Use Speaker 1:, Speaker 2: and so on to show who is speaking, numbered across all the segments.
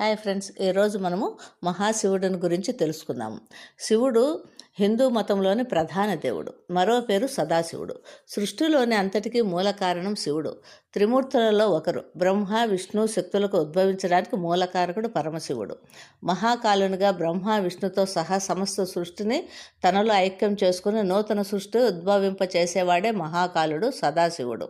Speaker 1: Hi friends ఈరోజు మనము మహాశివుడిని గురించి తెలుసుకుందాము శివుడు హిందూ మతంలోని ప్రధాన దేవుడు మరో పేరు సదాశివుడు. సృష్టిలోని అంతటికీ మూల కారణం శివుడు. త్రిమూర్తులలో ఒకరు బ్రహ్మ విష్ణు శక్తులకు ఉద్భవించడానికి మూలకారకుడు పరమశివుడు. మహాకాలునిగా బ్రహ్మ విష్ణుతో సహా సమస్త సృష్టిని తనలో ఐక్యం చేసుకుని నూతన సృష్టి ఉద్భవింప చేసేవాడే మహాకాలుడు సదాశివుడు.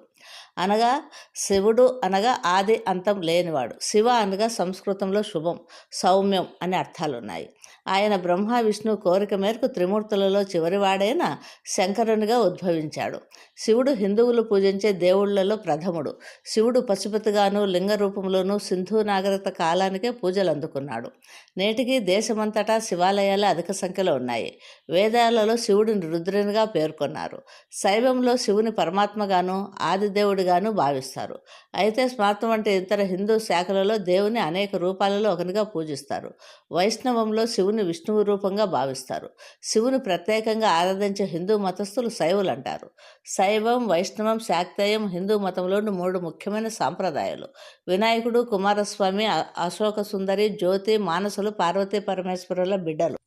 Speaker 1: అనగా శివుడు అనగా ఆది అంతం లేనివాడు. శివ అనగా సంస్కృతంలో శుభం సౌమ్యం అనే అర్థాలు ఉన్నాయి ఆయన బ్రహ్మ విష్ణు కోరిక మేరకు త్రిమూర్తులలో చివరివాడైన శంకరునిగా ఉద్భవించాడు. శివుడు హిందువులు పూజించే దేవుళ్ళలో ప్రథముడు. శివుడు పశుపతిగాను లింగ రూపంలోనూ సింధు నాగరికత కాలానికే పూజలు అందుకున్నాడు. నేటికి దేశమంతటా శివాలయాలు అధిక సంఖ్యలో ఉన్నాయి. వేదాలలో శివుడిని రుద్రునిగా పేర్కొన్నారు. శైవంలో శివుని పరమాత్మగాను ఆదిదేవుడిగాను భావిస్తారు. అయితే స్మార్తం వంటి ఇతర హిందూ శాఖలలో దేవుని అనేక రూపాలలో ఒకనిగా పూజిస్తారు. వైష్ణవంలో శివుని విష్ణువు రూపంగా భావిస్తారు. శివుని ప్రత్యేకంగా ఆరాధించే హిందూ మతస్థులు శైవులు అంటారు. శైవం వైష్ణవం శాక్తేయం హిందూ మతంలోని మూడు ముఖ్యమైన సాంప్రదాయాలు. వినాయకుడు కుమారస్వామి అశోక సుందరి జ్యోతి మానసులు పార్వతీ పరమేశ్వరుల బిడ్డలు.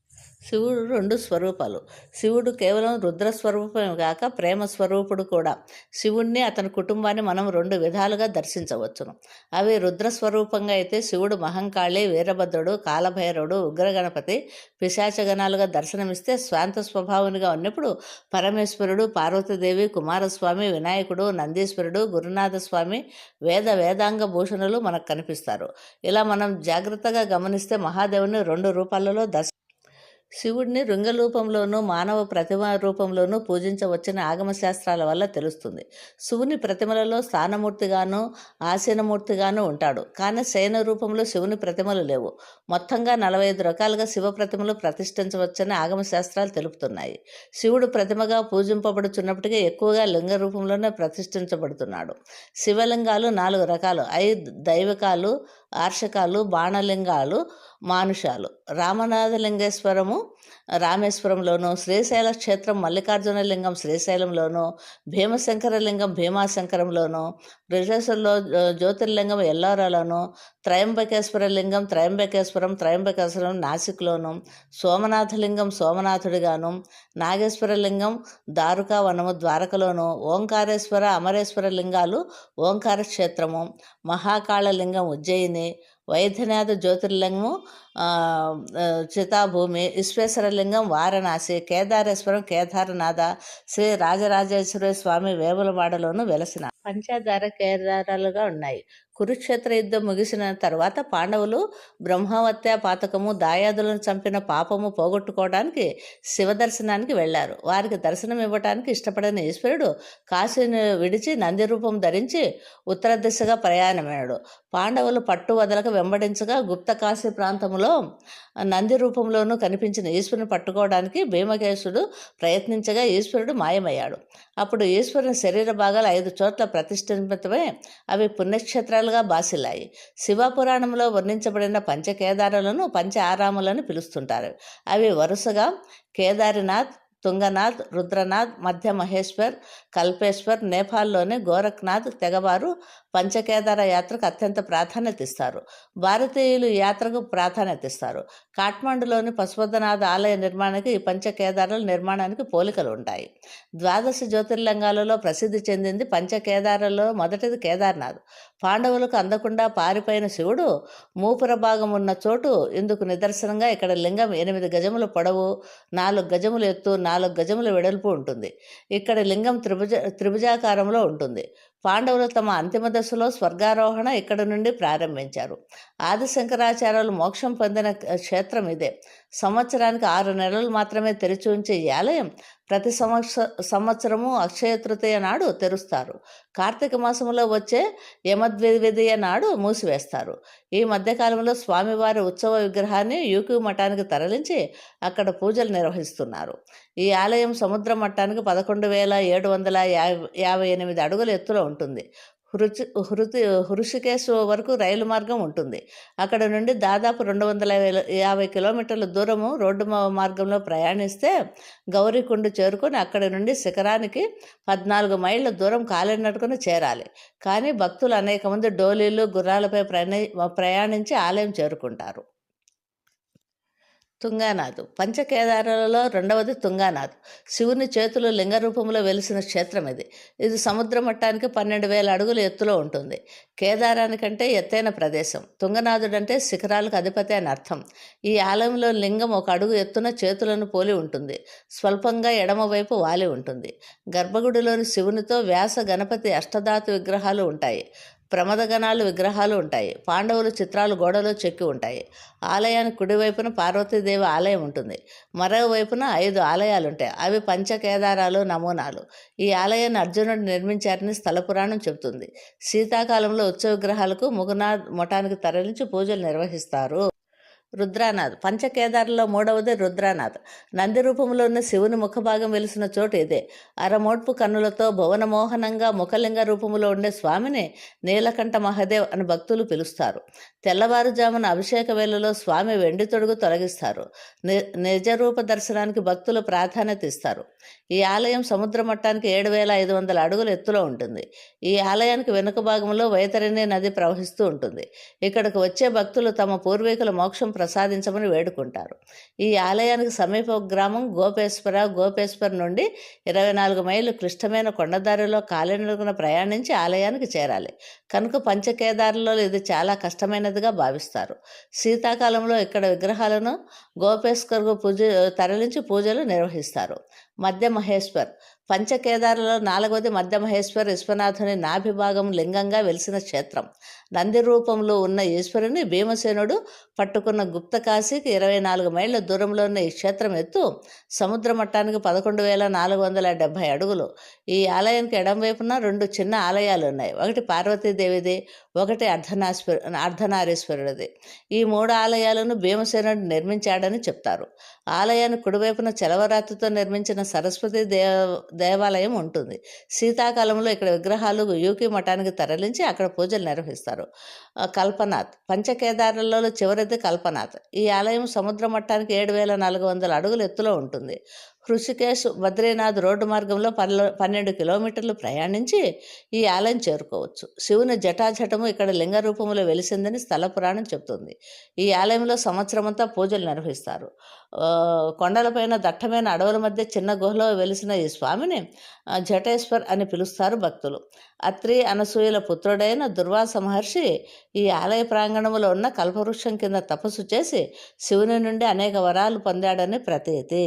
Speaker 1: శివుడు రెండు స్వరూపాలు. శివుడు కేవలం రుద్ర స్వరూపమే కాక ప్రేమ స్వరూపుడు కూడా. శివుణ్ణి అతని కుటుంబాన్ని మనం రెండు విధాలుగా దర్శించవచ్చును. అవి రుద్ర స్వరూపంగా అయితే శివుడు మహంకాళి వీరభద్రుడు కాలభైరవుడు ఉగ్రగణపతి పిశాచగణాలుగా దర్శనమిస్తే స్వాంత స్వభావునిగా ఉన్నప్పుడు పరమేశ్వరుడు పార్వతీదేవి కుమారస్వామి వినాయకుడు నందీశ్వరుడు గురునాథ స్వామి వేద వేదాంగ భూషణులు మనకు కనిపిస్తారు. ఇలా మనం జాగ్రత్తగా గమనిస్తే మహాదేవుని రెండు రూపాలలో దర్శ శివుడిని రుంగరూపంలోనూ మానవ ప్రతిమ రూపంలోనూ పూజించవచ్చిన ఆగమ శాస్త్రాల వల్ల తెలుస్తుంది. శివుని ప్రతిమలలో స్థానమూర్తిగాను ఆసీనమూర్తిగాను ఉంటాడు. కానీ శయన రూపంలో శివుని ప్రతిమలు లేవు. మొత్తంగా నలభై ఐదు రకాలుగా శివ ప్రతిమలు ప్రతిష్ఠించవచ్చని ఆగమ శాస్త్రాలు తెలుపుతున్నాయి. శివుడు ప్రతిమగా పూజింపబడుచున్నప్పటికీ ఎక్కువగా లింగ రూపంలోనే ప్రతిష్ఠించబడుతున్నాడు. శివలింగాలు నాలుగు రకాలు. ఐదు దైవకాలు ఆర్షకాలు బాణలింగాలు మానుషాలు. రామనాథలింగేశ్వరము రామేశ్వరంలోను శ్రీశైల క్షేత్రం మల్లికార్జున లింగం శ్రీశైలంలోను భీమశంకరలింగం భీమాశంకరంలోను బ్రజేశ్వరంలో జ్యోతిర్లింగం ఎల్లారాలోను త్రయంబకేశ్వర లింగం త్రయంబకేశ్వరం త్రయంబకేశ్వరం నాసిక్లోను సోమనాథలింగం సోమనాథుడిగాను నాగేశ్వర లింగం దారుకా వనము ద్వారకలోను ఓంకారేశ్వర అమరేశ్వర లింగాలు ఓంకార క్షేత్రము మహాకాళ లింగం ఉజ్జయిని వైద్యనాథ జ్యోతిర్లింగం ఆ, చితాభూమి విశ్వేశ్వరలింగం వారణాసి కేదారేశ్వరం కేదారనాథ శ్రీ రాజరాజేశ్వర స్వామి వేములవాడలోను వెలసిన. పంచాధార కేదారాలుగా ఉన్నాయి. కురుక్షేత్ర యుద్ధం ముగిసిన తర్వాత పాండవులు బ్రహ్మవత్య పాతకము దాయాదులను చంపిన పాపము పోగొట్టుకోవడానికి శివదర్శనానికి వెళ్ళారు. వారికి దర్శనం ఇవ్వడానికి ఇష్టపడిన ఈశ్వరుడు కాశీని విడిచి నంది రూపం ధరించి ఉత్తర దిశగా ప్రయాణమయ్యాడు. పాండవులు పట్టు వదలక వెంబడించగా గుప్త కాశీ ప్రాంతంలో నంది రూపంలోనూ కనిపించిన ఈశ్వరుని పట్టుకోవడానికి భీమకేశుడు ప్రయత్నించగా ఈశ్వరుడు మాయమయ్యాడు. అప్పుడు ఈశ్వరుని శరీర భాగాలు ఐదు చోట్ల ప్రతిష్ఠితమై అవి పుణ్యక్షేత్రాలు పుణ్యక్షేత్రాలుగా బాసిల్లాయి శివపురాణంలో వర్ణించబడిన పంచకేదారులను పంచ ఆరాములను పిలుస్తుంటారు. అవి వరుసగా కేదారినాథ్ తుంగనాథ్ రుద్రనాథ్ మధ్య మహేశ్వర్ కల్పేశ్వర్ నేపాల్లోని గోరఖ్నాథ్ తెగవారు పంచకేదార యాత్రకు అత్యంత ప్రాధాన్యత ఇస్తారు. భారతీయులు యాత్రకు ప్రాధాన్యత ఇస్తారు. కాఠ్మండులోని పశుపతినాథ్ ఆలయ నిర్మాణానికి ఈ పంచకేదారాల నిర్మాణానికి పోలికలు ఉంటాయి. ద్వాదశ జ్యోతిర్లింగాలలో ప్రసిద్ధి చెందింది పంచకేదారాలలో మొదటిది కేదార్నాథ్. పాండవులకు అందకుండా పారిపోయిన శివుడు మూపుర భాగం ఉన్న చోటు ఇందుకు నిదర్శనంగా ఇక్కడ లింగం ఎనిమిది గజముల పొడవు నాలుగు గజములు ఎత్తు నాలుగు గజముల వెడల్పు ఉంటుంది. ఇక్కడ లింగం త్రిభుజ త్రిభుజాకారంలో ఉంటుంది. పాండవులు తమ అంతిమ దశలో స్వర్గారోహణ ఇక్కడ నుండి ప్రారంభించారు. ఆది శంకరాచార్యులు మోక్షం పొందిన క్షేత్రం ఇదే. సంవత్సరానికి ఆరు నెలలు మాత్రమే తెరిచి ఉంచే ఈ ఆలయం ప్రతి సంవత్సర సంవత్సరము అక్షయ తృతీయ నాడు తెరుస్తారు. కార్తీక మాసంలో వచ్చే యమద్విదియ నాడు మూసివేస్తారు. ఈ మధ్యకాలంలో స్వామివారి ఉత్సవ విగ్రహాన్ని యూకి మఠానికి తరలించి అక్కడ పూజలు నిర్వహిస్తున్నారు. ఈ ఆలయం సముద్ర మట్టానికి పదకొండు వేల ఏడు వందల యాభై యాభై ఎనిమిది అడుగుల ఎత్తులో ఉంటుంది. హృచి హృతి హృషికేశ్ వరకు రైలు మార్గం ఉంటుంది. అక్కడ నుండి దాదాపు రెండు వందల యాభై కిలోమీటర్ల దూరము రోడ్డు మార్గంలో ప్రయాణిస్తే గౌరీకుండ చేరుకొని అక్కడి నుండి శిఖరానికి పద్నాలుగు మైళ్ళ దూరం కాలినడకన చేరాలి. కానీ భక్తులు అనేక మంది డోలీలు గుర్రాలపై ప్రయాణి ప్రయాణించి ఆలయం చేరుకుంటారు. తుంగానాథ్ పంచకేదారాలలో రెండవది తుంగానాథ్ శివుని చేతులు లింగ రూపంలో వెలిసిన క్షేత్రం ఇది. ఇది సముద్ర మట్టానికి పన్నెండు వేల అడుగుల ఎత్తులో ఉంటుంది. కేదారానికంటే ఎత్తైన ప్రదేశం. తుంగనాథుడంటే శిఖరాలకు అధిపతి అని అర్థం. ఈ ఆలయంలో లింగం ఒక అడుగు ఎత్తున చేతులను పోలి ఉంటుంది. స్వల్పంగా ఎడమవైపు వాలి ఉంటుంది. గర్భగుడిలోని శివునితో వ్యాస గణపతి అష్టధాతు విగ్రహాలు ఉంటాయి. ప్రమదగణాలు విగ్రహాలు ఉంటాయి. పాండవుల చిత్రాలు గోడలో చెక్కి ఉంటాయి. ఆలయానికి కుడివైపున పార్వతీదేవి ఆలయం ఉంటుంది. మరోవైపున ఐదు ఆలయాలు ఉంటాయి అవి పంచకేదారాలు నమూనాలు. ఈ ఆలయాన్ని అర్జునుడు నిర్మించారని స్థల పురాణం చెబుతుంది. శీతాకాలంలో ఉత్సవ విగ్రహాలకు ముగునాథ్ మఠానికి తరలించి పూజలు నిర్వహిస్తారు. రుద్రానాథ్. పంచకేదారులో మూడవది రుద్రానాథ్. నంది రూపంలో ఉన్న శివుని ముఖభాగం వెలిసిన చోటు ఇదే. అరమోడ్పు కన్నులతో భువనమోహనంగా ముఖలింగ రూపంలో ఉండే స్వామిని నీలకంఠ మహదేవ్ అని భక్తులు పిలుస్తారు. తెల్లవారుజామున అభిషేక వేళలో స్వామి వెండి తొడుగు తొలగిస్తారు. ని నిజరూప దర్శనానికి భక్తులు ప్రాధాన్యత ఇస్తారు. ఈ ఆలయం సముద్ర మట్టానికి ఏడు వేల ఐదు వందల అడుగుల ఎత్తులో ఉంటుంది. ఈ ఆలయానికి వెనుక భాగంలో వైతరిణి నది ప్రవహిస్తూ ఉంటుంది. ఇక్కడికి వచ్చే భక్తులు తమ పూర్వీకుల మోక్షం ప్రసాదించమని వేడుకుంటారు. ఈ ఆలయానికి సమీప గ్రామం గోపేశ్వర గోపేశ్వర్ నుండి ఇరవై నాలుగు మైళ్ళు క్లిష్టమైన కొండదారిలో కాలినడకన ప్రయాణించి ఆలయానికి చేరాలి. కనుక పంచకేదారులలో ఇది చాలా కష్టమైనదిగా భావిస్తారు. శీతాకాలంలో ఇక్కడ విగ్రహాలను గోపేశ్వర్కు పూజ తరలించి పూజలు నిర్వహిస్తారు. మధ్య మహేశ్వర్. పంచకేదారులలో నాలుగవది మధ్య మహేశ్వర్ విశ్వనాథుని నాభిభాగం లింగంగా వెలిసిన క్షేత్రం. నంది రూపంలో ఉన్న ఈశ్వరుని భీమసేనుడు పట్టుకున్న గుప్తకాశికి ఇరవై నాలుగు మైళ్ళ దూరంలో ఉన్న ఈ క్షేత్రం ఎత్తు సముద్ర మట్టానికి పదకొండు వేల నాలుగు వందల డెబ్భై అడుగులు. ఈ ఆలయానికి ఎడంవైపున రెండు చిన్న ఆలయాలు ఉన్నాయి. ఒకటి పార్వతీదేవిది ఒకటి అర్ధనాశ్వరు అర్ధనారీశ్వరుడిది. ఈ మూడు ఆలయాలను భీమసేనుడు నిర్మించాడని చెప్తారు. ఆలయానికి కుడివైపున చలవరాతితో నిర్మించిన సరస్వతి దేవ దేవాలయం ఉంటుంది. శీతాకాలంలో ఇక్కడ విగ్రహాలు యూకి మఠానికి తరలించి అక్కడ పూజలు నిర్వహిస్తారు. కల్పనాథ్. పంచకేదారులలో చివరిది కల్పనాథ్. ఈ ఆలయం సముద్ర మట్టానికి ఏడు వేల నాలుగు వందల అడుగుల ఎత్తులో ఉంటుంది. హృషికేశ్ బద్రీనాథ్ రోడ్డు మార్గంలో పన్నె పన్నెండు కిలోమీటర్లు ప్రయాణించి ఈ ఆలయం చేరుకోవచ్చు. శివుని జటాజటము ఇక్కడ లింగ రూపంలో వెలిసిందని స్థల పురాణం చెబుతుంది. ఈ ఆలయంలో సంవత్సరమంతా పూజలు నిర్వహిస్తారు. కొండలపైన దట్టమైన అడవుల మధ్య చిన్న గుహలో వెలిసిన ఈ స్వామిని జటేశ్వర్ అని పిలుస్తారు భక్తులు. అత్రి అనసూయల పుత్రుడైన దుర్వాస మహర్షి ఈ ఆలయ ప్రాంగణంలో ఉన్న కల్పవృక్షం కింద తపస్సు చేసి శివుని నుండి అనేక వరాలు పొందాడని ప్రతీతి.